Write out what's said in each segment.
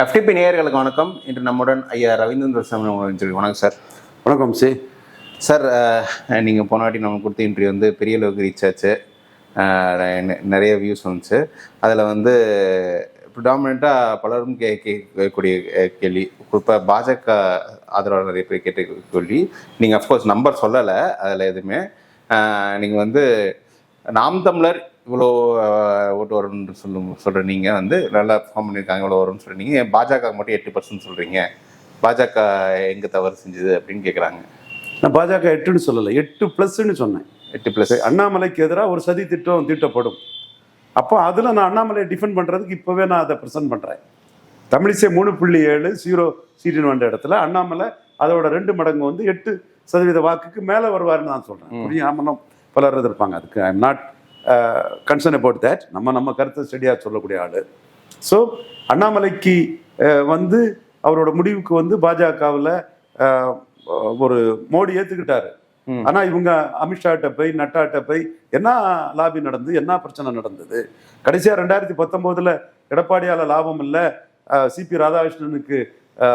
FTP நேயர்களுக்கு வணக்கம். இன்று நம்முடன் ஐயா ரவீந்திர சாமி அவர்கள் வணக்கம் சார். வணக்கம் சி. சார் நீங்கள் போன வாட்டி நம்ம கொடுத்த இன்டர்வியூ வந்து பெரிய அளவுக்கு ரீச் ஆச்சு. நிறைய வியூஸ் வந்துச்சு. அதில் வந்து ப்ரிடாமினண்ட்டாக பலரும் கே கேட்கக்கூடிய கேள்வி. குறிப்பாக பாஜக ஆதரவாளர் நிறைய பேர் கேட்ட கேள்வி. நீங்கள் அஃப்கோர்ஸ் நம்பர் சொல்லலை. அதில் எதுவுமே. நீங்கள் வந்து நாம் தமிழர் இவ்வளோ ஓட்டு வரும்னு சொல்லும் சொல்கிற நீங்கள் வந்து நல்லா ஃபார்ம் பண்ணியிருக்காங்க இவ்வளோ வரும்னு சொல்கிறீங்க ஏன் பாஜக மட்டும் எட்டு பர்சன்ட் சொல்கிறீங்க பாஜக எங்கே தவறு செஞ்சுது அப்படின்னு கேட்குறாங்க நான் பாஜக எட்டுன்னு சொல்லலை எட்டு ப்ளஸ்ன்னு சொன்னேன். எட்டு ப்ளஸ் அண்ணாமலைக்கு எதிராக ஒரு சதி திட்டம் தீட்டப்படும். அப்போ அதில் நான் அண்ணாமலையை டிஃபெண்ட் பண்ணுறதுக்கு இப்போவே நான் அதை ப்ரெசென்ட் பண்ணுறேன் தமிழிசை மூணு புள்ளி ஏழு ஜீரோ சீட்டின் வந்த இடத்துல அண்ணாமலை அதோட ரெண்டு மடங்கு வந்து எட்டு சதவீத வாக்குக்கு மேலே வருவார்னு நான் சொல்கிறேன் புரியாமலும் பலர் இருப்பாங்க அதுக்கு I am not concern about that நம்ம நம்ம கருத்தை ஸ்டடியாக சொல்லக்கூடிய ஆள். ஸோ அண்ணாமலைக்கு அஹ், வந்து அவரோட முடிவுக்கு வந்து பாஜகவில் ஒரு மோடி ஏற்றுக்கிட்டாரு ம். ஆனா இவங்க அமித்ஷாட்ட போய் நட்டாட்ட போய் என்ன லாபி நடந்து என்ன பிரச்சனை நடந்தது? கடைசியா ரெண்டாயிரத்தி பத்தொன்பதுல எடப்பாடியால லாபம் இல்ல. சிபி ராதாகிருஷ்ணனுக்கு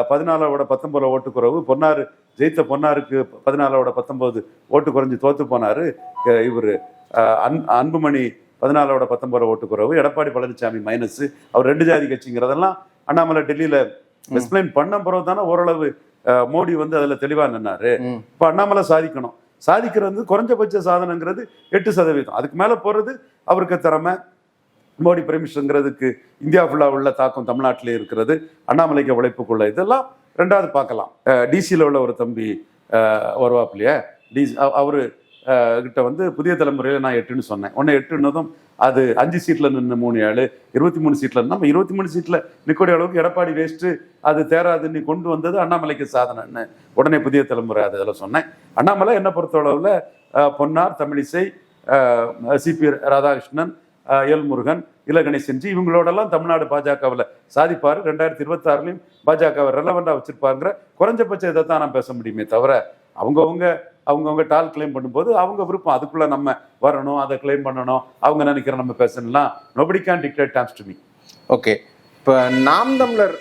பதினாலோட பத்தொன்பதுல ஓட்டு குறைவு. பொன்னாரு ஜெயித்த பொன்னாருக்கு பதினாலோட பத்தொன்பது ஓட்டு குறைஞ்சு தோத்து போனாரு. இவரு அன்- அன்புமணி பதினாலோட பத்தொன்பது ஓட்டு குறைவு. எடப்பாடி பழனிசாமி மைனஸ் அவர் ரெண்டு ஜாதி கட்சிங்கிறதெல்லாம் அண்ணாமலை டெல்லியில எக்ஸ்பிளைன் பண்ண பிறகு தானே ஓரளவு மோடி வந்து அதுல தெளிவா நின்னாரு. இப்போ அண்ணாமலை சாதிக்கணும். சாதிக்கிறது குறைஞ்சபட்ச சாதனைங்கிறது எட்டு சதவீதம். அதுக்கு மேலே போகிறது அவருக்கு திறமை. மோடி பெர்மிஷன்ங்கிறதுக்கு இந்தியா ஃபுல்லாக உள்ள தாக்கம் தமிழ்நாட்டிலே இருக்கிறது. அண்ணாமலைக்கு உழைப்புக்குள்ள. இதெல்லாம் ரெண்டாவது பார்க்கலாம். டிசியில் உள்ள ஒரு தம்பி வருவாப்பிலையே டிசி அவர் கிட்ட வந்து புதிய தலைமுறையில் நான் எட்டுன்னு சொன்னேன். உடனே எட்டுன்னதும் அது அஞ்சு சீட்டில் நின்று மூணு ஏழு இருபத்தி மூணு சீட்டில் நம்ம இருபத்தி மூணு சீட்டில் நிற்கக்கூடிய அளவுக்கு எடப்பாடி வேஸ்ட்டு அது தேராது நீ கொண்டு வந்தது அண்ணாமலைக்கு சாதனைன்னு உடனே புதிய தலைமுறை அது சொன்னேன். அண்ணாமலை என்ன பொறுத்தளவில் பொன்னார் தமிழிசை சிபி ராதாகிருஷ்ணன் எல் முருகன் இல கணேசன்ஜி இவங்களோடெல்லாம் தமிழ்நாடு பாஜகவில் சாதிப்பார். ரெண்டாயிரத்தி இருபத்தாறுலையும் பாஜகவை ரெலவெண்டாக வச்சிருப்பாங்கிற குறைஞ்சபட்ச இதை தான் நான் பேச முடியுமே தவிர அவங்கவுங்க அவங்கவுங்க டால் கிளைம் பண்ணும்போது அவங்க விருப்பம். அதுக்குள்ள நம்ம வரணும் அதை கிளைம் பண்ணணும் அவங்க நினைக்கிற நம்ம பேசணும்லாம் nobody can dictate terms to me okay இப்போ நாம் தமிழர்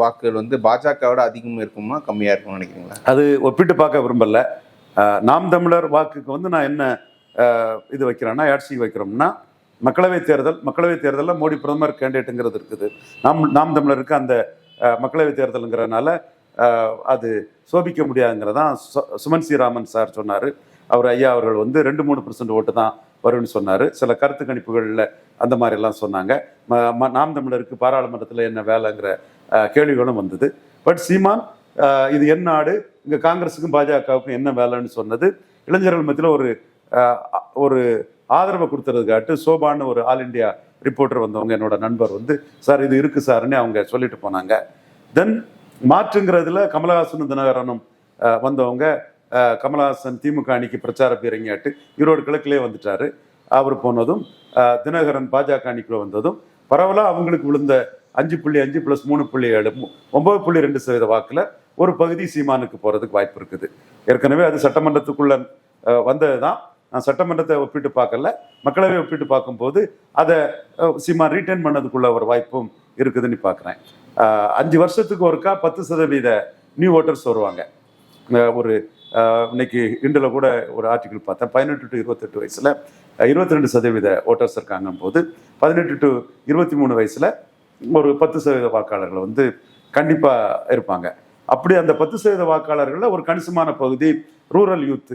வாக்குகள் வந்து பாஜகவோட அதிகம் இருக்குமா கம்மியாக இருக்கும்னு நினைக்கிறீங்களா? அது ஒப்பிட்டு பார்க்க விரும்பல. நாம் தமிழர் வாக்குக்கு வந்து நான் என்ன இது வைக்கிறேன்னா ஆட்சி வைக்கிறோம்னா மக்களவை தேர்தல் மக்களவை தேர்தலில் மோடி பிரதமர் கேண்டிடேட்டுங்கிறது இருக்குது. நாம் நாம் தமிழருக்கு அந்த மக்களவைத் மக்களவை தேர்தலுங்கிறனால அது சோபிக்க முடியாதுங்கிறதான் சுமன் ஸ்ரீராமன் சார் சொன்னார். அவர் ஐயா அவர்கள் வந்து ரெண்டு மூணு பர்சன்ட் ஓட்டு தான் வரும்னு சொன்னார். சில கருத்து கணிப்புகளில் அந்த மாதிரிலாம் சொன்னாங்க. ம- ம- நாம் தமிழருக்கு பாராளுமன்றத்தில் என்ன வேலைங்கிற கேள்விகளும் வந்தது. பட் சீமான் இது என் நாடு இங்கே காங்கிரஸுக்கும் பாஜகவுக்கும் என்ன வேலைன்னு சொன்னது இளைஞர்கள் மத்தியில் ஒரு ஒரு ஆதரவை கொடுத்துறதுக்காட்டு சோபான்னு ஒரு ஆல் இந்தியா ரிப்போர்ட்டர் வந்தவங்க என்னோட நண்பர் வந்து சார் இது இருக்கு சார்னு அவங்க சொல்லிட்டு போனாங்க. தென் மாற்றுங்கிறதுல கமலஹாசனும் தினகரனும் வந்தவங்க கமலஹாசன் திமுக அணிக்கு பிரச்சார பீரங்கியாட்டு ஈரோடு கிழக்கிலே வந்துட்டாரு. அவர் போனதும் தினகரன் பாஜக அணிக்குள்ள வந்ததும் பரவலாக அவங்களுக்கு விழுந்த அஞ்சு புள்ளி அஞ்சு ப்ளஸ் மூணு புள்ளி ஏழு ஒன்பது புள்ளி ரெண்டு சதவீத வாக்கில் ஒரு பகுதி சீமானுக்கு போகிறதுக்கு வாய்ப்பு இருக்குது. ஏற்கனவே அது சட்டமன்றத்துக்குள்ள வந்தது தான் நான் சட்டமன்றத்தை ஒப்பிட்டு பார்க்கல மக்களவை ஒப்பிட்டு பார்க்கும்போது அதை சிமா சீமான் ரீட்டைன் பண்ணதுக்குள்ள ஒரு வாய்ப்பும் இருக்குதுன்னு பார்க்குறேன். அஞ்சு வருஷத்துக்கு ஒருக்கா பத்து சதவீத நியூ ஓட்டர்ஸ் வருவாங்க. ஒரு இன்னைக்கு இண்டில் கூட ஒரு ஆர்டிக்கிள் பார்த்தேன் பதினெட்டு டு இருபத்தெட்டு வயசில் இருபத்தி ரெண்டு சதவீத ஓட்டர்ஸ் இருக்காங்க போது பதினெட்டு டு இருபத்தி மூணு வயசில் ஒரு பத்து சதவீத வாக்காளர்கள் வந்து கண்டிப்பாக இருப்பாங்க. அப்படி அந்த பத்து சதவீத வாக்காளர்களில் ஒரு கணிசமான பகுதி ரூரல் யூத்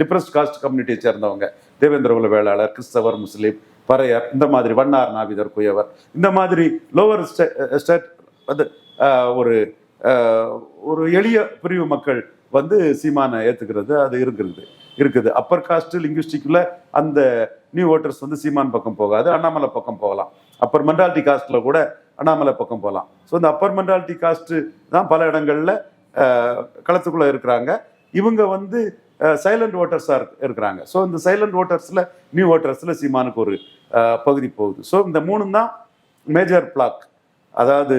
டிப்ரெஸ்ட் காஸ்ட் கம்யூனிட்டியை சேர்ந்தவங்க தேவேந்திர குல வேளாளர் கிறிஸ்தவர் முஸ்லீம் பறையர் இந்த மாதிரி வண்ணார் நாவிதர் குயவர் இந்த மாதிரி லோவர் ஸ்டேட் வந்து ஒரு eh, ஒரு எளிய பிரிவு மக்கள் வந்து சீமானை ஏற்றுக்கிறது அது இருக்கிறது இருக்குது. அப்பர் காஸ்ட் லிங்குஸ்டிக்ல அந்த நியூ ஓட்டர்ஸ் வந்து சீமான் பக்கம் போகாது அண்ணாமலை பக்கம் போகலாம். அப்பர் மென்டாலிட்டி காஸ்ட்டில் கூட அண்ணாமலை பக்கம் போகலாம். ஸோ இந்த அப்பர் மென்டாலிட்டி காஸ்ட்டு தான் பல இடங்களில் eh, களத்துக்குள்ளே இருக்கிறாங்க. இவங்க வந்து சைலண்ட் ஓட்டர்ஸாக இருக்கிறாங்க. ஸோ இந்த சைலண்ட் ஓட்டர்ஸில் நியூ ஓட்டர்ஸில் சீமானுக்கு ஒரு பகுதி போகுது. ஸோ இந்த மூணு தான் மேஜர் பிளாக் அதாவது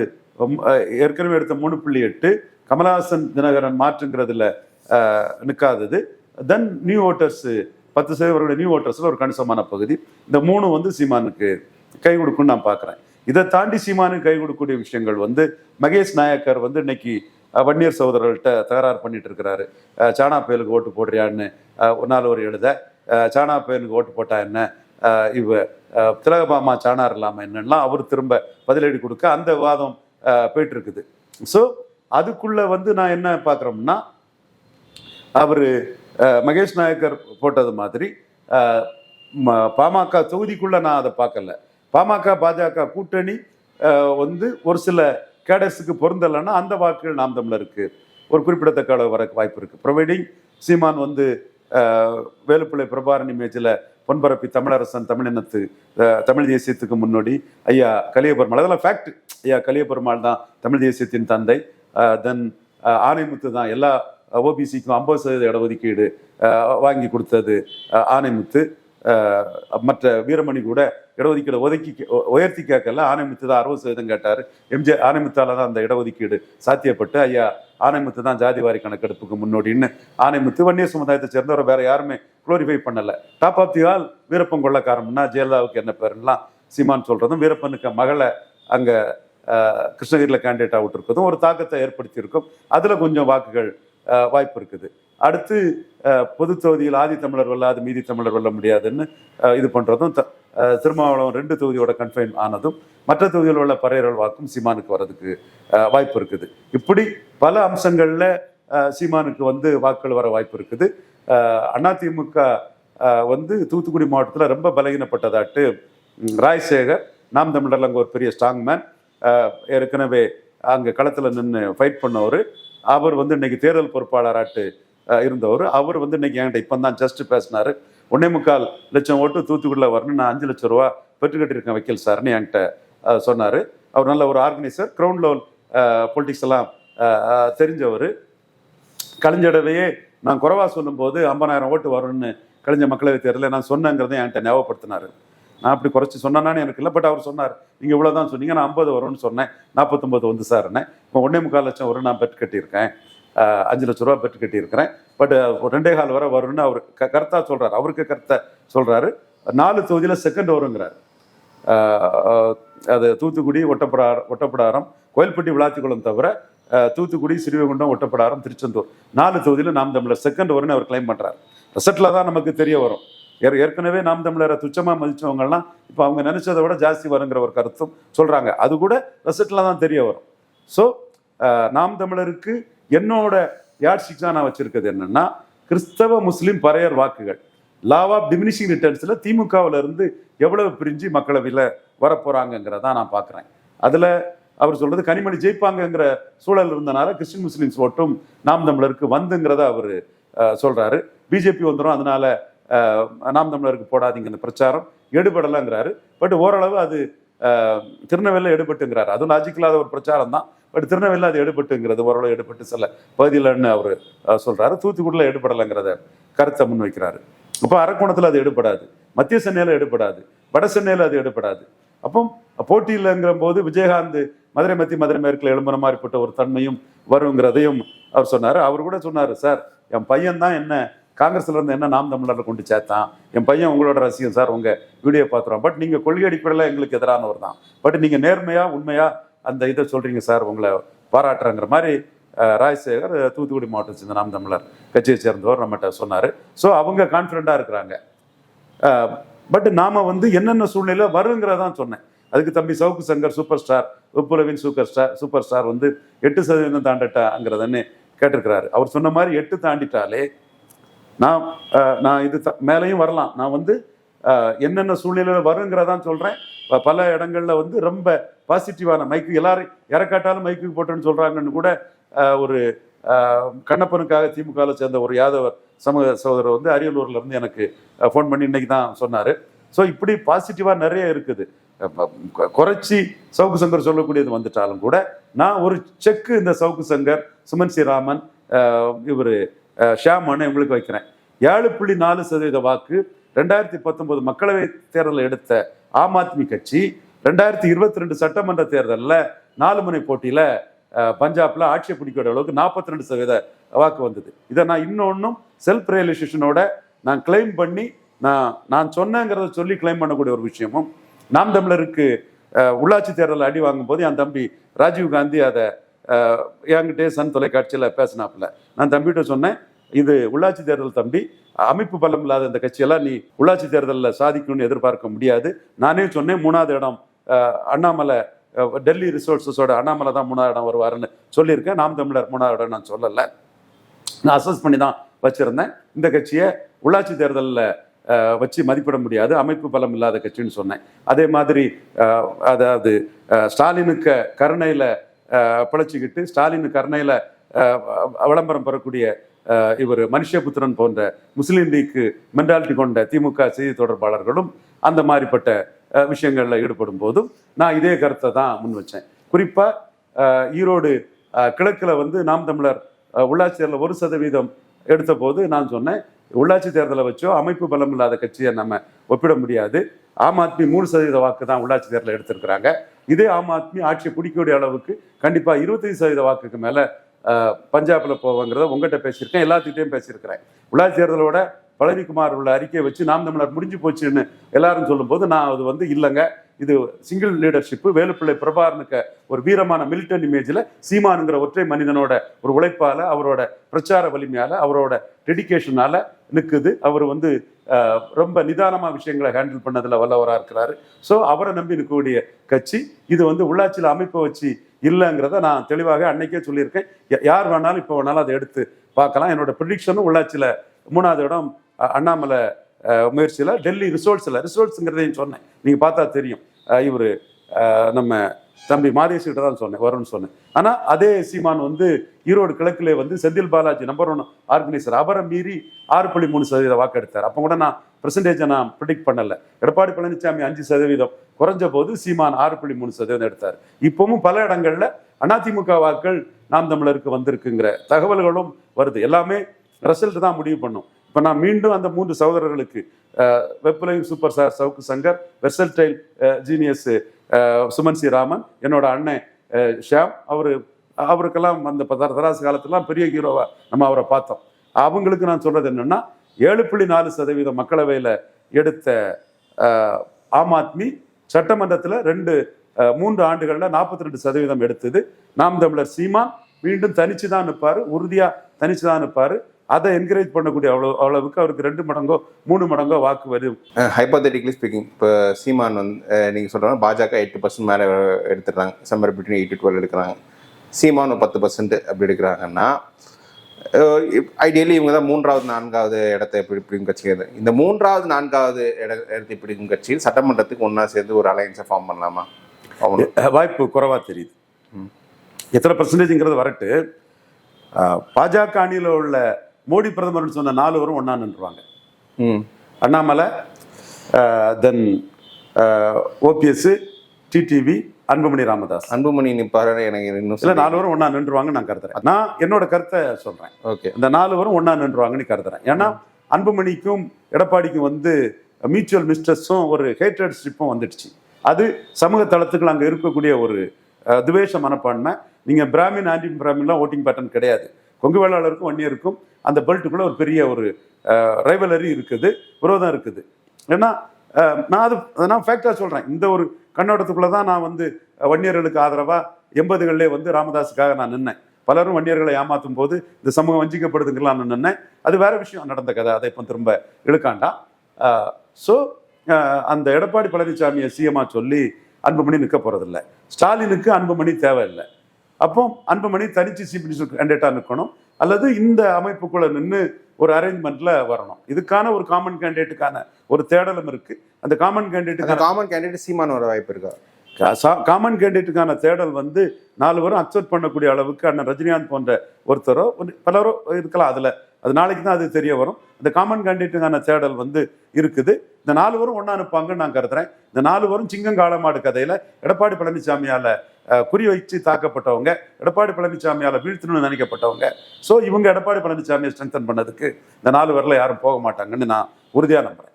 ஏற்கனவே எடுத்த மூணு புள்ளி எட்டு கமலஹாசன் தினகரன் மாற்றுங்கிறதுல நிற்காதது தென் நியூ ஓட்டர்ஸ் பத்து சதவீதம் நியூ ஓட்டர்ஸில் ஒரு கணிசமான பகுதி. இந்த மூணு வந்து சீமானுக்கு கை கொடுக்குன்னு நான் பார்க்குறேன் இதை தாண்டி சீமானுக்கு கை கொடுக்கக்கூடிய விஷயங்கள் வந்து மகேஷ் நாயக்கர் வந்து இன்னைக்கு வன்னியர் சகோதரர்கள்ட்ட தகராறு பண்ணிட்டு இருக்கிறாரு சானா சாணா பயலுக்கு ஓட்டு போடுறியான்னு ஒரு நாள் ஒரு எழுத சானா சாணா பயலுக்கு ஓட்டு போட்டா என்ன? இவ திலகபாமா சாணார் இல்லாமல் என்னன்னா அவர் திரும்ப பதிலடி கொடுக்க அந்த வாதம் போயிட்டு இருக்குது ஸோ அதுக்குள்ள வந்து நான் என்ன பார்க்குறோம்னா அவர் மகேஷ் நாயக்கர் போட்டது மாதிரி பாமக தொகுதிக்குள்ள நான் அதை பார்க்கல. பாமக பாஜக கூட்டணி வந்து ஒரு சில கேடஸுக்கு பொருந்தலைன்னா அந்த வாக்குகள் நாம் தமிழருக்கு ஒரு குறிப்பிடத்தக்க அளவு வர வாய்ப்பு இருக்குது ப்ரொவைடிங் சீமான் வந்து வேலுப்பிள்ளை பிரபாரணி மேஜில் பொன்பரப்பி தமிழரசன் தமிழினத்து தமிழ் தேசியத்துக்கு முன்னோடி ஐயா கலியபெருமாள். அதெல்லாம் ஃபேக்ட் ஐயா கலியபெருமாள் தான் தமிழ் தேசியத்தின் தந்தை. தென் ஆணைமுத்து தான் எல்லா ஓபிசிக்கும் ஐம்பது சதவீத இடஒதுக்கீடு வாங்கி கொடுத்தது ஆனைமுத்து. ஆணைமுத்து மற்ற வீரமணி கூட இடஒதுக்கீடு ஒதுக்கி உயர்த்தி கேட்கல. ஆணைமுத்து தான் அறுபது சதவீதம் கேட்டார். எம்ஜே ஆணைமுத்தால தான் அந்த இடஒதுக்கீடு சாத்தியப்பட்டு ஐயா ஆணைமுத்து தான் ஜாதிவாரி கணக்கெடுப்புக்கு முன்னோடின்னு. ஆணைமுத்து வன்னிய சமுதாயத்தை சேர்ந்தவர் வேற யாருமே குளோரிஃபை பண்ணல. Top of the all Veerappan கொள்ளக்காரம்னா ஜெயலலிதாவுக்கு என்ன பேருலாம் சீமான் சொல்றதும் வீரப்பனுக்கு மகளை அங்க கிருஷ்ணகிரியில் கேண்டிடேட்டாக விட்டுருக்கதும் ஒரு தாக்கத்தை ஏற்படுத்தியிருக்கும். அதில் கொஞ்சம் வாக்குகள் வாய்ப்பு இருக்குது. அடுத்து பொது தொகுதியில் ஆதி தமிழர் வெல்லாது மீதி தமிழர் வெல்ல முடியாதுன்னு இது பண்ணுறதும் த- திருமாவளவன் ரெண்டு தொகுதியோட கன்ஃபைன் ஆனதும் மற்ற தொகுதியில் உள்ள பறையர்கள் வாக்கும் சீமானுக்கு வர்றதுக்கு வாய்ப்பு இருக்குது. இப்படி பல அம்சங்களில் சீமானுக்கு வந்து வாக்குகள் வர வாய்ப்பு இருக்குது. அதிமுக வந்து தூத்துக்குடி மாவட்டத்தில் ரொம்ப பலகீனப்பட்டதாட்டு ராய்சேகர் நாம் தமிழர்ல அங்கே ஒரு பெரிய ஸ்ட்ராங் மேன் ஏற்கனவே அங்கே களத்தில் நின்று ஃபைட் பண்ணவர். அவர் வந்து இன்னைக்கு தேர்தல் பொறுப்பாளராட்டு இருந்தவர். அவர் வந்து இன்னைக்கு என்கிட்ட இப்போ தான் ஜஸ்ட் பேசினார். ஒன்னே முக்கால் லட்சம் ஓட்டு தூத்துக்குடியில் வரணும் நான் அஞ்சு லட்சம் ரூபா பெற்று கட்டியிருக்கேன் வைக்கல் சார்னு என்கிட்ட சொன்னார். அவர் நல்ல ஒரு ஆர்கனைசர் கிரவுண்ட் லெவல் பொலிட்டிக்ஸ் எல்லாம் தெரிஞ்சவர். கலைஞடவையே நான் குறைவா சொல்லும்போது ஐம்பதாயிரம் ஓட்டு வரும்னு கலைஞர் மக்களவை தேர்தலில் நான் சொன்னேங்கிறத என்கிட்ட ஞாபகப்படுத்தினார். நான் அப்படி குறைச்சி சொன்னானே எனக்கு இல்லை பட் அவர் சொன்னார் நீங்கள் இவ்வளோ தான் சொன்னீங்க நான் ஐம்பது வரும்னு சொன்னேன் நாற்பத்தொம்பது வந்து சார்னேன் இப்போ ஒன்றே முக்கால் லட்சம் வரும் நான் பெற்று கட்டியிருக்கேன். அஞ்சு லட்ச ரூபா பெற்று கட்டியிருக்கிறேன். பட் ரெண்டே கால் வரை வரும்னு அவர் க கருத்தாக சொல்கிறார் அவருக்கு கருத்தை சொல்கிறாரு நாலு தொகுதியில் செகண்ட் வருங்கிறார். அது தூத்துக்குடி ஒட்டப்படாரம் ஒட்டப்படாரம் கோயில்பட்டி விளாத்திக்குளம் தவிர தூத்துக்குடி ஸ்ரீவைகுண்டம் ஒட்டப்படாரம் திருச்செந்தூர். நாலு தொகுதியில் நாம் தமிழர் செகண்ட் வரும்னு அவர் கிளைம் பண்ணுறார் ரிசல்ட்டில் தான் நமக்கு தெரிய வரும். ஏற்- ஏற்கனவே நாம் தமிழரை துச்சமாக மதித்தவங்கள்லாம் இப்போ அவங்க நினச்சதை விட ஜாஸ்தி வருங்கிற ஒரு கருத்தும் சொல்கிறாங்க அது கூட ரிசல்ட்டில் தான் தெரிய வரும். ஸோ நாம் தமிழருக்கு என்னோட யாட்சிக்ஸாக நான் வச்சிருக்கிறது என்னன்னா கிறிஸ்தவ முஸ்லீம் பறையர் வாக்குகள். லாவ் ஆஃப் டிமினிஷிங் ரிட்டர்ன்ஸில் திமுகவுல இருந்து எவ்வளவு பிரிஞ்சு மக்களவையில் வரப்போறாங்கங்கிறத நான் பார்க்குறேன் அதில் அவர் சொல்றது கனிமணி ஜெயிப்பாங்கங்கிற சூழல் இருந்தனால கிறிஸ்டின் முஸ்லீம்ஸ் ஓட்டும் நாம் தமிழருக்கு வந்துங்கிறத அவர் சொல்றாரு. பிஜேபி வந்துடும் அதனால நாம் தமிழருக்கு போடாதீங்க அந்த பிரச்சாரம். எடுபடலைங்கிறாரு. பட் ஓரளவு அது திருநெல்வேலியில் எடுபட்டுங்கிறாரு. அதுவும் லாஜிக்கலாத இல்லாத ஒரு பிரச்சாரம் தான் பட் திருநெல்வேலியில் அது எடுபட்டுங்கிறது ஓரளவு எடுபட்டு சில பகுதியிலன்னு அவர் சொல்கிறாரு தூத்துக்குடியில் எடுபடலைங்கிறத கருத்தை முன்வைக்கிறாரு. அப்போ அரக்கோணத்தில் அது எடுபடாது. மத்திய சென்னையில் எடுபடாது. வட சென்னையில் அது எடுபடாது. அப்போ போட்டியில்ங்கிற போது விஜயகாந்த் மதுரை மத்தி மதுரை மேற்கில் எழும்புற மாதிரிப்பட்ட ஒரு தன்மையும் வருங்கிறதையும் அவர் சொன்னார். அவர் கூட சொன்னார் சார் என் பையன் தான் என்ன காங்கிரஸ்ல இருந்து என்ன நாம் தமிழர்ல கொண்டு சேர்த்தான். என் பையன் உங்களோட ரசிகன் சார் உங்க வீடியோ பார்த்துறோம் பட் நீங்க கொள்கை அடிப்படையில் எங்களுக்கு எதிரானவர் தான். பட் நீங்க நேர்மையா உண்மையா அந்த இதை சொல்றீங்க சார் உங்களை பாராட்டுறங்கிற மாதிரி ராஜசேகர் தூத்துக்குடி மாவட்டம் சேர்ந்த நாம் தமிழர் கட்சியை சேர்ந்தவர் நம்மகிட்ட சொன்னார். ஸோ அவங்க கான்ஃபிடண்ட்டாக இருக்கிறாங்க. பட் நாம் வந்து என்னென்ன சூழ்நிலை வருங்கிறதான் சொன்னேன். அதுக்கு தம்பி சவுக்கு சங்கர் சூப்பர் ஸ்டார் உப்புலவின் சூப்பர் ஸ்டார் சூப்பர் ஸ்டார் வந்து எட்டு சதவீதம் தாண்டட்டாங்கிறதன்னு கேட்டிருக்கிறாரு. அவர் சொன்ன மாதிரி எட்டு தாண்டிட்டாலே நான் நான் இது த- மேலேயும் வரலாம். நான் வந்து என்னென்ன சூழ்நிலையில் வருங்கிறதான் சொல்கிறேன் பல இடங்களில் வந்து ரொம்ப பாசிட்டிவான மைக்கு எல்லாரும் இறக்காட்டாலும் மைக்கு போட்டேன்னு சொல்கிறாங்கன்னு கூட ஒரு கண்ணப்பனுக்காக திமுகவில் சேர்ந்த ஒரு யாதவர் சமூக சகோதரர் வந்து அரியலூரில் இருந்து எனக்கு ஃபோன் பண்ணி இன்னைக்கு தான் சொன்னார். ஸோ இப்படி பாசிட்டிவாக நிறைய இருக்குது. குறைச்சி சவுக்கு சங்கர் சொல்லக்கூடியது வந்துட்டாலும் கூட நான் ஒரு செக்கு இந்த சவுக்கு சங்கர் சுமன் ஸ்ரீராமன் இவர் ஷியாமன் இவங்களுக்கு வைக்கிறேன். ஏழு புள்ளி நாலு சதவீத வாக்கு ரெண்டாயிரத்தி பத்தொன்பது மக்களவை தேர்தலில் எடுத்த ஆம் ஆத்மி கட்சி ரெண்டாயிரத்தி இருபத்தி ரெண்டு சட்டமன்ற தேர்தலில் நாலு முனை போட்டியில் பஞ்சாப்ல ஆட்சியை பிடிக்கிற அளவுக்கு நாற்பத்தி ரெண்டு சதவீத வாக்கு வந்தது. இதை நான் இன்னொன்னும் செல்ஃப் ரியலைசேஷனோட நான் கிளைம் பண்ணி நான் நான் சொன்னேங்கிறத சொல்லி கிளைம் பண்ணக்கூடிய ஒரு விஷயமும் நாம் தமிழருக்கு உள்ளாட்சி தேர்தலில் அடி வாங்கும்போது என் தம்பி ராஜீவ் காந்தி அதை அஹ், சன் தொலைக்காட்சியில் பேசினாப்புல. நான் தம்பிகிட்ட சொன்னேன் இது உள்ளாட்சி தேர்தல் தம்பி அமைப்பு பலம் இல்லாத இந்த கட்சியெல்லாம் நீ உள்ளாட்சி தேர்தலில் சாதிக்கணும்னு எதிர்பார்க்க முடியாது. நானே சொன்னேன் மூணாவது இடம் அண்ணாமலை டெல்லி ரிசோர்ஸஸோட அண்ணாமலை தான் மூணாவது இடம் வருவாருன்னு சொல்லியிருக்கேன். நாம் தமிழர் மூணாவது இடம் நான் சொல்லலை. நான் அசஸ் பண்ணி தான் வச்சுருந்தேன். இந்த கட்சியை உள்ளாட்சி தேர்தலில் வச்சு மதிப்பிட முடியாது. அமைப்பு பலம் இல்லாத கட்சின்னு சொன்னேன். அதே மாதிரி அதாவது ஸ்டாலினுக்கு கருணையில் பிழைச்சிக்கிட்டு ஸ்டாலின் கருணையில் விளம்பரம் பெறக்கூடிய இவர் மனுஷபுத்திரன் போன்ற முஸ்லீம் லீக்கு மென்டாலிட்டி கொண்ட திமுக செய்தி தொடர்பாளர்களும் அந்த மாதிரிப்பட்ட விஷயங்களில் ஈடுபடும் போதும் நான் இதே கருத்தை தான் முன் வச்சேன். குறிப்பாக ஈரோடு கிழக்கில் வந்து நாம் தமிழர் உள்ளாட்சி தேர்தலில் ஒரு சதவீதம் எடுத்த போது நான் சொன்னேன் உள்ளாட்சி தேர்தலை வச்சோ அமைப்பு பலம் இல்லாத கட்சியை நம்ம ஒப்பிட முடியாது. ஆம் ஆத்மி மூணு சதவீத வாக்கு தான் உள்ளாட்சி தேர்தலில் எடுத்திருக்கிறாங்க. இதே ஆம் ஆத்மி ஆட்சியை பிடிக்கக்கூடிய அளவுக்கு கண்டிப்பாக இருபத்தஞ்சு சதவீத வாக்குக்கு மேலே பஞ்சாபில் போவாங்கிறத உங்கள்கிட்ட பேசியிருக்கேன் எல்லாத்துக்கிட்டையும் பேசியிருக்கிறேன். உள்ளாட்சி தேர்தலோட பழனிக்குமார் உள்ள அறிக்கையை வச்சு நாம் தமிழர் முடிஞ்சு போச்சுன்னு எல்லாரும் சொல்லும்போது நான் அது வந்து இல்லைங்க. இது சிங்கிள் லீடர்ஷிப்பு வேலுப்பிள்ளை பிரபாகரனுக்கு ஒரு வீரமான மிலிட்டன் இமேஜில் சீமானுங்கிற ஒற்றை மனிதனோட ஒரு உழைப்பால் அவரோட பிரச்சார வலிமையால் அவரோட டெடிகேஷனால நிற்குது அவர் வந்து ரொம்ப நிதானமா விஷயங்களை ஹேண்டில் பண்ணதில் வல்லவராக இருக்கிறாரு. ஸோ அவரை நம்பி நிற்கக்கூடிய கட்சி இது வந்து உள்ளாட்சியில் அமைப்பை வச்சு இல்லைங்கிறத நான் தெளிவாக அன்னைக்கே சொல்லியிருக்கேன். யார் வேணாலும் இப்போ வேணாலும் அதை எடுத்து பார்க்கலாம். என்னோட ப்ரிடிக்ஷனும் உள்ளாட்சியில் மூணாவது இடம் அண்ணாமலை முயற்சியில் டெல்லி ரிசோர்ட்ஸில் ரிசோர்ட்ஸுங்கிறதையும் சொன்னேன். நீங்கள் பார்த்தா தெரியும். இவர் நம்ம தம்பி மாதேஷ் கிட்ட தான் சொன்னேன் வரும்னு சொன்னேன். ஆனால் அதே சீமான் வந்து ஈரோடு கிழக்கிலே வந்து Senthil Balaji number one organiser அவரை மீறி ஆறு புள்ளி மூணு சதவீத வாக்கு எடுத்தார் அப்போ கூட நான் பெர்சன்டேஜை நான் ப்ரிடிக்ட் பண்ணல. எடப்பாடி பழனிசாமி அஞ்சு சதவீதம் குறைஞ்ச போது சீமான் ஆறு புள்ளி மூணு சதவீதம் எடுத்தார். இப்பவும் பல இடங்கள்ல அதிமுக வாக்கள் நாம் தமிழருக்கு வந்திருக்குங்கிற தகவல்களும் வருது. எல்லாமே ரிசல்ட் தான் முடிவு பண்ணும். இப்போ நான் மீண்டும் அந்த மூன்று சகோதரர்களுக்கு வெப்பலையும் super star Savukku Shankar versatile genius Suman C Raman என்னோட அண்ணன் ஷியாம் அவர் அவருக்கெல்லாம் அந்த தராசு காலத்துலாம் பெரிய ஹீரோவா நம்ம அவரை பார்த்தோம். அவங்களுக்கு நான் சொல்றது என்னன்னா ஏழு புள்ளி நாலு சதவீத மக்களவையில் எடுத்த ஆம் ஆத்மி சட்டமன்றத்தில் ரெண்டு மூன்று ஆண்டுகளில் நாற்பத்தி ரெண்டு சதவீதம் எடுத்தது. நாம் தமிழர் சீமான் மீண்டும் தனிச்சு தான் நிற்பார் உறுதியாக தனிச்சு தான் நிற்பார். அதை என்கரேஜ் பண்ணக்கூடிய அவ்வளோ அவ்வளவுக்கு அவருக்கு ரெண்டு மடங்கோ மூணு மடங்கோ வாக்கு வரும். ஹைப்போதெட்டிக்லி ஸ்பீக்கிங் இப்போ சீமான் வந்து அஹ், நீங்க சொல்றாங்க பாஜக எயிட்டு பர்சன்ட் மேலே எடுத்துடுறாங்க. Summer between eight to twelve எடுக்கிறாங்க. சீமான் பத்து பர்சன்ட் அப்படி எடுக்கிறாங்கன்னா ஐடியலி இவங்க தான் மூன்றாவது நான்காவது இடத்தை எப்படி பிடிக்கும் கட்சி இது. இந்த மூன்றாவது நான்காவது இட இடத்தை பிடிக்கும் கட்சியில் சட்டமன்றத்துக்கு ஒன்றா சேர்ந்து ஒரு அலையன்ஸை ஃபார்ம் பண்ணலாமா? வாய்ப்பு குறைவா தெரியுது. எத்தனை பர்சன்டேஜ்ங்கிறது வரட்டு. பாஜக அணியில் உள்ள மோடி பிரதமர்னு சொன்ன நாலு வரும் ஒன்றா நின்றுவாங்க. ம். Annamalai then OPS TTV Anbumani Ramadoss. Anbumani நிப்பாரு எனக்கு இன்னும் இல்ல நாலு வரும் ஒண்ணா நின்றுவாங்கன்னு நான் கருதுறேன். நான் என்னோட கருத்தை சொல்றேன். ஓகே. இந்த நாலு வரும் ஒண்ணா நின்றுவாங்கன்னு கருதுறேன். ஏன்னா அன்புமணிக்கும் எடப்பாடிக்கும் வந்து மியூச்சுவல் மிஸ்டர்ஸும் ஒரு ஹேட்ரட்ஷிப்பும் வந்துடுச்சு. அது சமூக தளத்துக்குள்ள அங்க இருக்கக்கூடிய ஒரு துவேஷ மனப்பான்மை. நீங்க பிராமின் ஆன்டி பிராமின்லாம் ஓட்டிங் பேட்டர்ன் கிடையாது. கொங்கு வேளாளருக்கும் வன்னியருக்கும் அந்த பெல்ட்டுக்குள்ள ஒரு பெரிய ஒரு ரைவலரி இருக்குது விரோதம் இருக்குது. ஏன்னா நான் அது நான் ஃபேக்டாக சொல்கிறேன் இந்த ஒரு கண்ணோட்டத்துக்குள்ள தான் நான் வந்து வன்னியர்களுக்கு ஆதரவாக எண்பதுகளிலே வந்து ராமதாஸுக்காக நான் நின்னேன். பலரும் வன்னியர்களை ஏமாத்தும் போது இந்த சமூகம் வஞ்சிக்கப்படுதுங்கலாம் நான் நின்னேன். அது வேற விஷயம் நடந்த கதை. அதை இப்போ திரும்ப இழுக்காண்டாம் ஸோ அந்த எடப்பாடி பழனிசாமியை சிஎம்மா சொல்லி அன்புமணி நிற்க போறதில்ல. ஸ்டாலினுக்கு அன்புமணி தேவையில்லை. அப்போ அன்புமணி தனிச்சு சீஃப் மினிஸ்டர் கேண்டிடேட்டாக நிற்கணும் அல்லது இந்த அமைப்புக்குள்ள நின்று ஒரு அரேஞ்ச்மெண்ட்ல வரணும். இதுக்கான ஒரு காமன் கேண்டிடேட்டுக்கான ஒரு தேடலும் இருக்கு. அந்த காமன் கேண்டிடேட்டுக்கான காமன் கேண்டிடேட் சீமான் வர வாய்ப்பு இருக்கா? காமன் கேண்டிடேட்டுக்கான தேடல் வந்து நாலு பேரும் அக்செப்ட் பண்ணக்கூடிய அளவுக்கு அண்ணன் ரஜினிகாந்த் போன்ற ஒருத்தரோ ஒரு- பலரோ இருக்கலாம். அதுல அது நாளைக்கு தான் அது தெரிய வரும். இந்த காமன் கண்டிட்டுக்கான தேடல் வந்து இருக்குது. இந்த நாலு வரும் ஒன்றா அனுப்பாங்கன்னு நான் கருதுறேன். இந்த நாலு வரும் சிங்கங்காலமாடு கதையில் எடப்பாடி பழனிசாமியால் குறி வச்சு தாக்கப்பட்டவங்க எடப்பாடி பழனிசாமியால் வீழ்த்தணும்னு நினைக்கப்பட்டவங்க. ஸோ இவங்க எடப்பாடி பழனிசாமியை ஸ்ட்ரென்தன் பண்ணதுக்கு இந்த நாலு வரல யாரும் போக மாட்டாங்கன்னு நான் உறுதியாக நம்புகிறேன்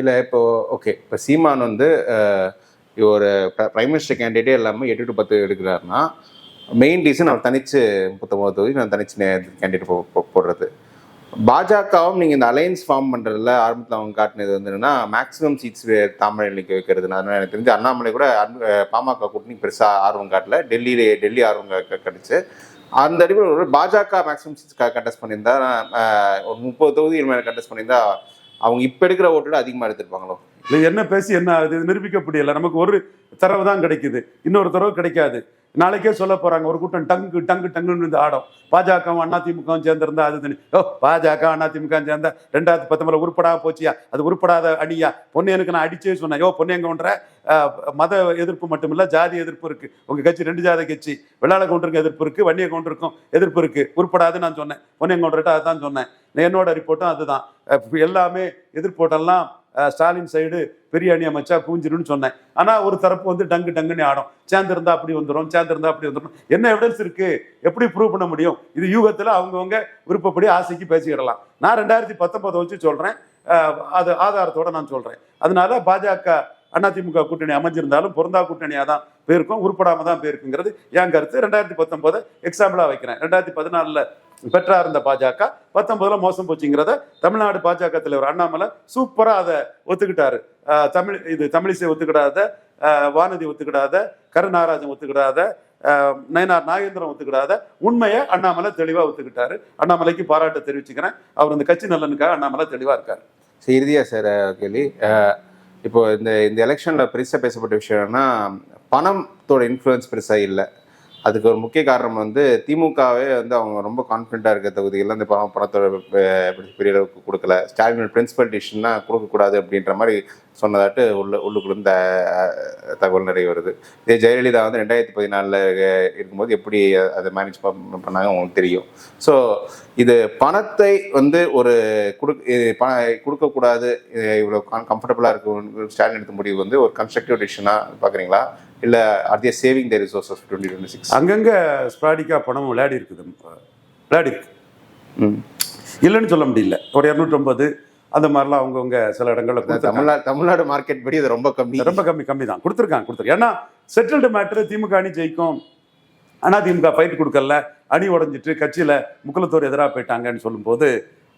இல்லை இப்போ ஓகே இப்போ சீமான் வந்து ஒரு பிரைம் மினிஸ்டர் கேண்டிடேட்டே இல்லாமல் எட்டு டு பத்து எடுக்கிறாருன்னா மெயின் ரீசன் அவர் தனிச்சு முப்பத்தொம்பது தொகுதி நான் தனிச்சு கேண்டிடேட் போடுறது. பாஜகவும் நீங்கள் இந்த அலையன்ஸ் ஃபார்ம் பண்ணுறதுல ஆரம்பத்தில் அவங்க காட்டினது வந்து என்னன்னா மேக்ஸிமம் சீட்ஸ் தாமரை நிற்க வைக்கிறது அதனால் எனக்கு தெரிஞ்சு அண்ணாமலை கூட பாமக கூட்டணி பெருசாக ஆர்வம் காட்டல. டெல்லியிலே டெல்லி ஆர்வம் கிடச்சி அந்த அடிப்படையில் ஒரு பாஜக மேக்ஸிமம் சீட்ஸ் கண்டெஸ்ட் பண்ணியிருந்தா ஒரு முப்பது தொகுதிகள் மேலே கண்டெஸ்ட் பண்ணியிருந்தா அவங்க இப்போ எடுக்கிற ஓட்டோட அதிகமாக எடுத்திருப்பாங்களோ? இல்லை என்ன பேசி என்ன ஆகுது? நிரூபிக்க முடியலை நமக்கு ஒரு தரவு தான் கிடைக்குது. இன்னொரு தரவு கிடைக்காது. நாளைக்கே சொல்ல போறாங்க ஒரு கூட்டம் டங்கு டங்கு டங்குன்னு வந்து ஆடும். பாஜக அதிமுக சேர்ந்திருந்தா அது தனி. ஓ பாஜக அதிமுக சேர்ந்தா ரெண்டாயிரத்தி பத்தொன்பதுல உருப்படாத போச்சியா? அது உருப்படாத அடியா பொன்னையனுக்கு நான் அடிச்சே சொன்னேன். யோ பொன்னையங்கன்ற மத எதிர்ப்பு மட்டுமில்ல ஜாதி எதிர்ப்பு இருக்கு. உங்க கட்சி ரெண்டு ஜாதி கட்சி. வெள்ளாள கவுண்டருக்கு எதிர்ப்பு இருக்கு வன்னிய கவுண்டருக்கும் எதிர்ப்பு இருக்கு. உருப்படாது நான் சொன்னேன். பொன்னையங்கவுண்டர்கிட்ட அதுதான் சொன்னேன். என்னோட ரிப்போர்ட்டும் அதுதான். எல்லாமே எதிர்ப்போட்டெல்லாம் ஸ்டாலின் சைடு பெரிய அணி அமைச்சா கூஞ்சிரும்னு சொன்னேன். ஆனால் ஒரு தரப்பு வந்து டங்கு டங்குன்னு ஆடும். சேர்ந்திருந்தா அப்படி வந்துடும் சேர்ந்திருந்தா அப்படி வந்துடும் என்ன எவிடன்ஸ் இருக்கு? எப்படி ப்ரூவ் பண்ண முடியும்? இது யூகத்தில் அவங்கவுங்க விருப்பப்படி ஆசைக்கு பேசிக்கிடலாம். நான் ரெண்டாயிரத்தி பத்தொன்பதை வச்சு சொல்கிறேன் அது ஆதாரத்தோட நான் சொல்கிறேன் அதனால பாஜக அதிமுக கூட்டணி அமைஞ்சிருந்தாலும் பொருந்தா கூட்டணியாக தான் போயிருக்கும் உருப்படாம தான் போயிருக்குங்கிறது என் கருத்து. ரெண்டாயிரத்தி பத்தொன்பதை எக்ஸாம்பிளாக வைக்கிறேன். ரெண்டாயிரத்தி பதினாலில் பெற்றா இருந்த பாஜக பத்தொன்பதுல மோசம் போச்சுங்கிறத தமிழ்நாடு பாஜக தலைவர் அண்ணாமலை சூப்பராக அதை ஒத்துக்கிட்டாரு. தமிழ் இது தமிழிசை ஒத்துக்கிடாத வானதி ஒத்துக்கிடாத கருநாராஜன் ஒத்துக்கிடாத நயனார் நாகேந்திரன் ஒத்துக்கிடாத உண்மையை அண்ணாமலை தெளிவாக ஒத்துக்கிட்டாரு. அண்ணாமலைக்கு பாராட்ட தெரிவிச்சுக்கிறேன். அவர் இந்த கட்சி நலனுக்காக அண்ணாமலை தெளிவாக இருக்கார். சரி இறுதியா சார் கேள்வி. இப்போ இந்த இந்த எலெக்ஷனில் பெருசாக பேசப்பட்ட விஷயம்னா பணத்தோட இன்ஃப்ளூயன்ஸ் பெருசாக இல்லை. அதுக்கு ஒரு முக்கிய காரணம் வந்து திமுகவே வந்து அவங்க ரொம்ப கான்ஃபிடண்ட்டாக இருக்க தொகுதிகளில் இந்த பணம் பணத்தோட பெரிய அளவுக்கு கொடுக்கல. ஸ்டாலின் பிரின்சிபல் டிசிஷன்னா கொடுக்கக்கூடாது அப்படின்ற மாதிரி சொன்னதாட்டு உள்ள உள்ளுக்குள்ள தகவல் நிறைய வருது. இதே ஜெயலலிதா வந்து ரெண்டாயிரத்தி பதினாலில் இருக்கும்போது எப்படி அதை மேனேஜ் பண்ணாங்க அவங்களுக்கு தெரியும். ஸோ இது பணத்தை வந்து ஒரு கொடுக்க இது பண கொடுக்கக்கூடாது இவ்வளோ கம்ஃபர்டபுளாக இருக்கும் ஸ்டாலின் எடுத்த முடிவு வந்து ஒரு கன்ஸ்ட்ரக்டிவ் டிசிஷனாக பார்க்குறீங்களா இல்லை are their saving the resources twenty twenty six அங்கங்க ஸ்பாடிக்கா பணம் விளையாடி இருக்குது. விளையாடி இருக்கு. ம். இல்லைன்னு சொல்ல முடியல. ஒரு இரநூற்றம்பது அந்த மாதிரிலாம் அவங்கவுங்க சில இடங்கள்ல தமிழ்நாடு தமிழ்நாடு மார்க்கெட் படி அது ரொம்ப கம்மி. ரொம்ப கம்மி கம்மி தான். கொடுத்துருக்காங்க கொடுத்துருக்காங்க. ஏன்னா செட்டில்டு மேட்ரு திமுக அணி ஜெயிக்கும். அண்ணா திமுக ஃபைட் கொடுக்கல. அணி உடைஞ்சிட்டு கட்சியில முக்குலத்தோர் எதிராக போயிட்டாங்கன்னு சொல்லும்போது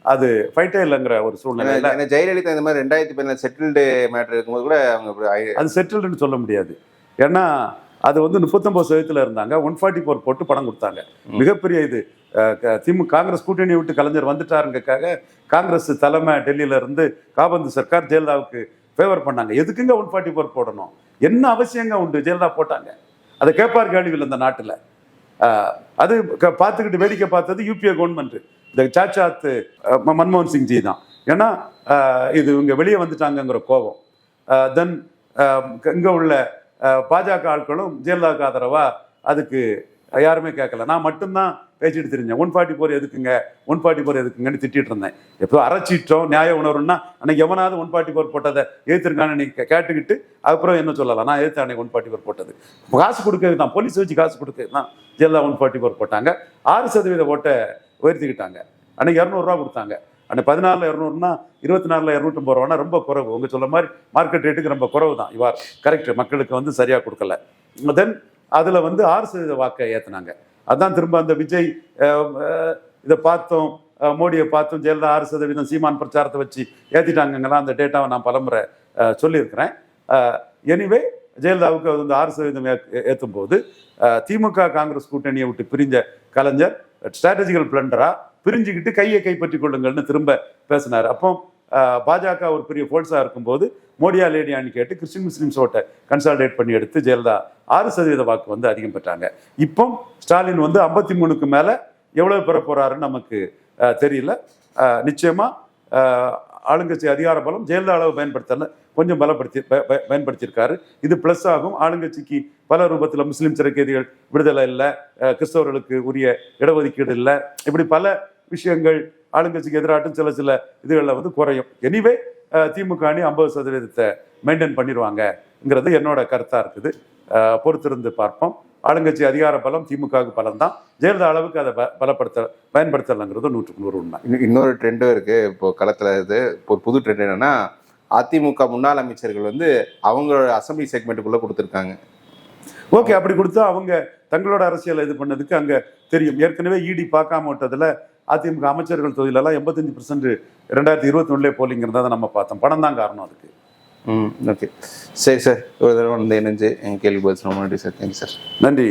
அது ஃபைட்டே இல்லைங்கிற ஒரு ஏன்னா ஜெயலலிதா இந்த மாதிரி ரெண்டாயிரத்தி பதினாலு செட்டில்டு மேட்டர் இருக்கும்போது கூட அவங்க அது செட்டில்டுன்னு சொல்ல முடியாது. ஏன்னா அது வந்து முப்பத்தொன்பது சதவீதத்தில் இருந்தாங்க. ஒன் ஃபார்ட்டி ஃபோர் போட்டு பணம் கொடுத்தாங்க. மிகப்பெரிய இது. திமுக காங்கிரஸ் கூட்டணியை விட்டு கலைஞர் வந்துட்டாருங்கக்காக காங்கிரஸ் தலைமை டெல்லியில இருந்து காபந்து சர்க்கார் ஜெயலலிதாவுக்கு ஃபேவர் பண்ணாங்க. எதுக்குங்க ஒன் ஃபார்ட்டி ஃபோர் போடணும்? என்ன அவசியங்க உண்டு? ஜெயலலிதா போட்டாங்க. அதை கேட்பார் கேள்வியில் இந்த நாட்டில். அது பார்த்துக்கிட்டு வேடிக்கை பார்த்தது யூபிஏ கவர்மெண்ட் இந்த சாச்சாத் மன்மோகன் சிங்ஜி தான். ஏன்னா இது இவங்க வெளியே வந்துட்டாங்கங்கிற கோபம். தென் இங்கே உள்ள பாஜக ஆட்களும் ஜெயலலிதாவுக்கு ஆதரவாக அதுக்கு யாருமே கேட்கல. நான் மட்டும்தான் பேசிட்டு தெரிஞ்சேன். ஒன் ஃபார்ட்டி ஃபோர் எதுக்குங்க? ஒன் ஃபார்ட்டி ஃபோர் எதுக்குங்கன்னு திட்டிட்டு இருந்தேன். எப்போ அரைச்சிட்டோம் நியாய உணர்வுன்னா அன்னைக்கு எவனாவது ஒன் ஃபார்ட்டி ஃபோர் போட்டதை ஏற்றுருக்கான்னு நீ கேட்டுக்கிட்டு அதுக்கப்புறம் என்ன சொல்லலாம்? நான் ஏற்று அன்னைக்கு ஒன் ஃபார்ட்டி ஃபோர் போட்டது. காசு கொடுக்கிறது தான். போலீஸ் வச்சு காசு கொடுக்கிறது தான். ஜெயலலிதா ஒன் ஃபார்ட்டி ஃபோர் போட்டாங்க. ஆறு சதவீத ஓட்டை உயர்த்திக்கிட்டாங்க. அன்னைக்கு இரநூறுவா கொடுத்தாங்க. அந்த பதினாலில் இரநூறுனா இருபத்தி நாலில் இரநூத்தம்பது ரூபானா ரொம்ப குறைவு. உங்கள் சொல்ல மாதிரி மார்க்கெட் ரேட்டுக்கு ரொம்ப குறைவு தான் இவார் கரெக்ட் மக்களுக்கு வந்து சரியாக கொடுக்கல. தென் அதில் வந்து ஆறு சதவீத வாக்கை ஏற்றுனாங்க அதான் திரும்ப அந்த விஜய் இதை பார்த்தோம் மோடியை பார்த்தோம் ஜெயலலிதா ஆறு சதவீதம் சீமான் பிரச்சாரத்தை வச்சு ஏற்றிட்டாங்கங்கலாம் அந்த டேட்டாவை நான் பலமுறை சொல்லியிருக்கிறேன். எனிவே ஜெயலலிதாவுக்கு அது வந்து ஆறு சதவீதம் ஏற்றும் போது திமுக காங்கிரஸ் கூட்டணியை விட்டு பிரிஞ்ச கலைஞர் ஸ்ட்ராட்டஜிக்கல் பிளண்டராக பிரிஞ்சுக்கிட்டு கையை கைப்பற்றி கொள்ளுங்கள்னு திரும்ப பேசினார். அப்போ பாஜக ஒரு பெரிய ஃபோர்ஸாக இருக்கும்போது மோடியா லேடியான்னு கேட்டு கிறிஸ்டின் முஸ்லீம்ஸ் ஓட்டை கன்சால்டேட் பண்ணி எடுத்து ஜெயலலிதா ஆறு சதவீத வாக்கு வந்து அதிகம் பெற்றாங்க. இப்போ ஸ்டாலின் வந்து ஐம்பத்தி மூணுக்கு மேலே எவ்வளவு பெற போறாருன்னு நமக்கு தெரியல. நிச்சயமாக ஆளுங்கட்சி அதிகார பலம் ஜெயலலிதா அளவு பயன்படுத்தல கொஞ்சம் பலப்படுத்தி ப- ப- பயன்படுத்தியிருக்காரு. இது ப்ளஸ் ஆகும். ஆளுங்கட்சிக்கு பல ரூபத்தில் முஸ்லீம் சிறைக்கைதிகள் விடுதலை இல்லை கிறிஸ்தவர்களுக்கு உரிய இடஒதுக்கீடு இல்லை. இப்படி பல விஷயங்கள் ஆளுங்கட்சிக்கு எதிராட்டும் சில சில இதுகளில் வந்து குறையும். எனிவே திமுக அணி ஐம்பது சதவீதத்தை மெயின்டைன் பண்ணிடுவாங்கங்கிறது என்னோட கருத்தா இருக்குது. பொறுத்திருந்து பார்ப்போம். ஆளுங்கட்சி அதிகார பலம் திமுகவுக்கு பலம் தான் ஜெயலலிதா அளவுக்கு அதை பலப்படுத்த பயன்படுத்தலைங்கிறது நூற்றுக்கு நூறு உண்மை. இன்னொரு ட்ரெண்டும் இருக்கு. இப்போ களத்தில் இது இப்போ புது ட்ரெண்ட் என்னன்னா அதிமுக முன்னாள் அமைச்சர்கள் வந்து அவங்களோட அசம்பிளி செக்மெண்ட்டுக்குள்ள கொடுத்துருக்காங்க. ஓகே அப்படி கொடுத்தா அவங்க தங்களோட அரசியலை இது பண்ணதுக்கு அங்க தெரியும். ஏற்கனவே இடி பார்க்காம விட்டதுல அதிமுக அமைச்சர்கள் தொகுதியிலலாம் எண்பத்தஞ்சு பர்சன்ட் ரெண்டாயிரத்தி இருபத்தி ஒன்றுலேயே போலிங் இருந்தால் நம்ம பார்த்தோம். பணம் தான் காரணம் அதுக்கு. ம் ஓகே சரி சார் ஒரு தடவை வந்து இணைஞ்சு எங்கள் கேள்வி பதில் நன்றி சார் தேங்க்யூ சார் நன்றி.